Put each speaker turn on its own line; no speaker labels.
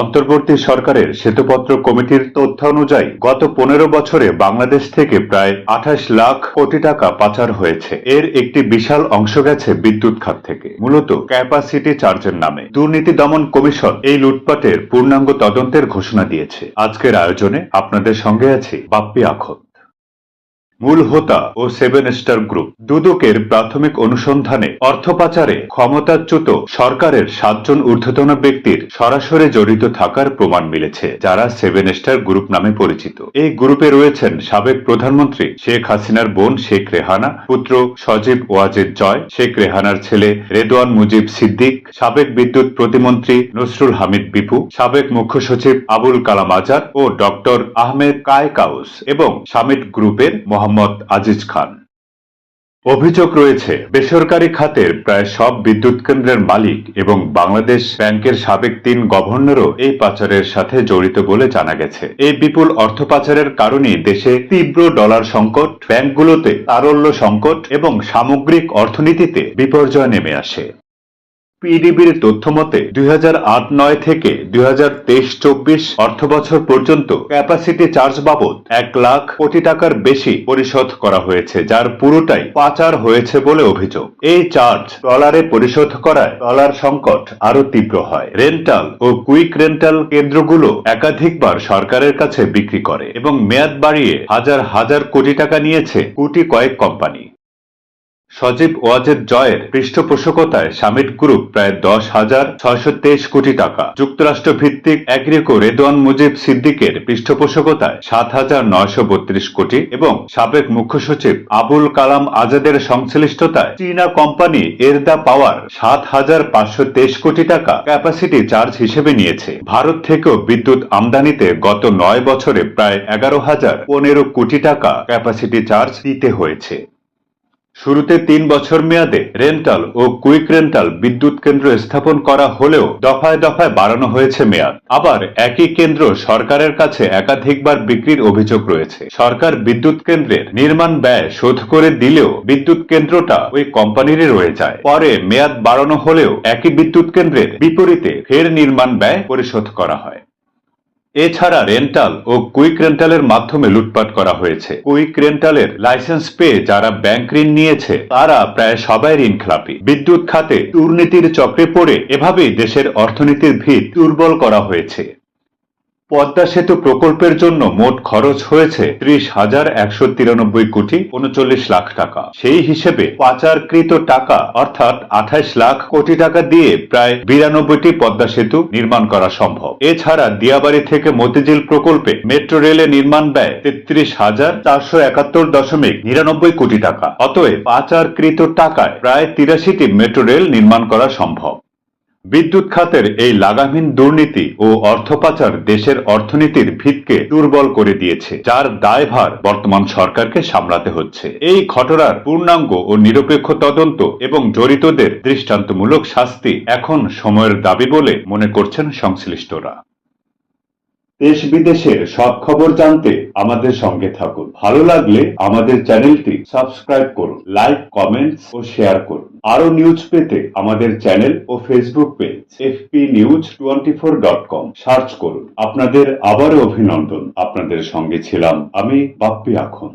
অন্তর্বর্তী সরকারের সেতুপত্র কমিটির তথ্য অনুযায়ী, গত পনেরো বছরে বাংলাদেশ থেকে প্রায় আঠাশ লাখ কোটি টাকা পাচার হয়েছে। এর একটি বিশাল অংশ গেছে বিদ্যুৎ খাত থেকে। মূলত ক্যাপাসিটি চার্জের নামে। দুর্নীতি দমন কমিশন এই লুটপাটের পূর্ণাঙ্গ তদন্তের ঘোষণা দিয়েছে। আজকের আয়োজনে আপনাদের সঙ্গে আছে বাপ্পি আখত। মূল হোতা ও সেভেন স্টার গ্রুপ দুদকের প্রাথমিক অনুসন্ধানে অর্থ পাচারে ক্ষমতাচ্যুত সরকারের সাতজন ঊর্ধ্বতন ব্যক্তির সরাসরি জড়িত থাকার প্রমাণ মিলেছে, যারা সেভেন স্টার গ্রুপ নামে পরিচিত। এই গ্রুপে রয়েছেন সাবেক প্রধানমন্ত্রী শেখ হাসিনার বোন শেখ রেহানা, পুত্র সজীব ওয়াজেদ জয়, শেখ রেহানার ছেলে রেদওয়ান মুজিব সিদ্দিক, সাবেক বিদ্যুৎ প্রতিমন্ত্রী নসরুল হামিদ বিপু, সাবেক মুখ্য সচিব আবুল কালাম আজাদ ও ডক্টর আহমেদ কায়কাউস এবং সামিট গ্রুপের মোহাম্মদ আজিজ খান। অভিযোগ রয়েছে, বেসরকারি খাতের প্রায় সব বিদ্যুৎ কেন্দ্রের মালিক এবং বাংলাদেশ ব্যাংকের সাবেক তিন গভর্নরও এই পাচারের সাথে জড়িত বলে জানা গেছে। এই বিপুল অর্থ পাচারের কারণে দেশে তীব্র ডলার সংকট, ব্যাংকগুলোতে তারল্য সংকট এবং সামগ্রিক অর্থনীতিতে বিপর্যয় নেমে আসে। পিডিবির তথ্য মতে দুই নয় থেকে দুই অর্থ বছর পর্যন্ত ক্যাপাসিটি চার্জ বাবদ এক লাখ কোটি টাকার বেশি পরিশোধ করা হয়েছে, যার পুরোটাই পাচার হয়েছে বলে অভিযোগ। এই চার্জ ডলারে পরিশোধ করায় ডলার সংকট আরও তীব্র হয়। রেন্টাল ও কুইক রেন্টাল কেন্দ্রগুলো একাধিকবার সরকারের কাছে বিক্রি করে এবং মেয়াদ বাড়িয়ে হাজার হাজার কোটি টাকা নিয়েছে কোটি কয়েক কোম্পানি সজীব ওয়াজেদ জয়ের পৃষ্ঠপোষকতায় সামিট গ্রুপ প্রায় দশ হাজার ছয়শো তেইশ কোটি টাকা। যুক্তরাষ্ট্র ভিত্তিক অ্যাগ্রিকো রেদওয়ান মুজিব সিদ্দিকের পৃষ্ঠপোষকতায় সাত হাজার নয়শো বত্রিশ কোটি এবং সাবেক মুখ্য সচিব আবুল কালাম আজাদের সংশ্লিষ্টতায় চীনা কোম্পানি এরদা পাওয়ার সাত হাজার পাঁচশো তেইশ কোটি টাকা ক্যাপাসিটি চার্জ হিসেবে নিয়েছে। ভারত থেকেও বিদ্যুৎ আমদানিতে গত নয় বছরে প্রায় এগারো হাজার পনেরো কোটি টাকা ক্যাপাসিটি চার্জ দিতে হয়েছে। শুরুতে তিন বছর মেয়াদে রেন্টাল ও কুইক রেন্টাল বিদ্যুৎ কেন্দ্র স্থাপন করা হলেও দফায় দফায় বাড়ানো হয়েছে মেয়াদ। আবার একই কেন্দ্র সরকারের কাছে একাধিকবার বিক্রির অভিযোগ রয়েছে। সরকার বিদ্যুৎ কেন্দ্রের নির্মাণ ব্যয় শোধ করে দিলেও বিদ্যুৎ কেন্দ্রটা ওই কোম্পানিরই রয়ে যায়। পরে মেয়াদ বাড়ানো হলেও একই বিদ্যুৎ কেন্দ্রের বিপরীতে ফের নির্মাণ ব্যয় পরিশোধ করা হয়। এছাড়া রেন্টাল ও কুইক রেন্টালের মাধ্যমে লুটপাট করা হয়েছে। কুইক রেন্টালের লাইসেন্স পেয়ে যারা ব্যাংক ঋণ নিয়েছে, তারা প্রায় সবাই ঋণ খেলাপি বিদ্যুৎ খাতে দুর্নীতির চক্রে পড়ে এভাবেই দেশের অর্থনীতির ভিত দুর্বল করা হয়েছে। পদ্মা সেতু প্রকল্পের জন্য মোট খরচ হয়েছে ত্রিশ হাজার একশো তিরানব্বই কোটি উনচল্লিশ লাখ টাকা। সেই হিসেবে পাচারকৃত টাকা, অর্থাৎ আঠাইশ লাখ কোটি টাকা দিয়ে প্রায় বিরানব্বইটি পদ্মা সেতু নির্মাণ করা সম্ভব। এছাড়া দিয়াবাড়ি থেকে মতিঝিল প্রকল্পে মেট্রো রেলে নির্মাণ ব্যয় তেত্রিশ হাজার চারশো একাত্তর দশমিক নিরানব্বই কোটি টাকা। অতএব পাচারকৃত টাকায় প্রায় তিরাশিটি মেট্রো রেল নির্মাণ করা সম্ভব। বিদ্যুৎ খাতের এই লাগামহীন দুর্নীতি ও অর্থ পাচার দেশের অর্থনীতির ভিতকে দুর্বল করে দিয়েছে, যার দায়ভার বর্তমান সরকারকে সামলাতে হচ্ছে। এই ঘটনার পূর্ণাঙ্গ ও নিরপেক্ষ তদন্ত এবং জড়িতদের দৃষ্টান্তমূলক শাস্তি এখন সময়ের দাবি বলে মনে করছেন সংশ্লিষ্টরা। দেশ বিদেশের সব খবর জানতে আমাদের সঙ্গে থাকুন। ভালো লাগলে আমাদের চ্যানেলটি সাবস্ক্রাইব করুন, লাইক, কমেন্টস ও শেয়ার করুন। আরও নিউজ পেতে আমাদের চ্যানেল ও Facebook page F P news twenty four dot com search করুন। আপনাদের আবারও অভিনন্দন। আপনাদের সঙ্গে ছিলাম আমি বাপ্পি আখন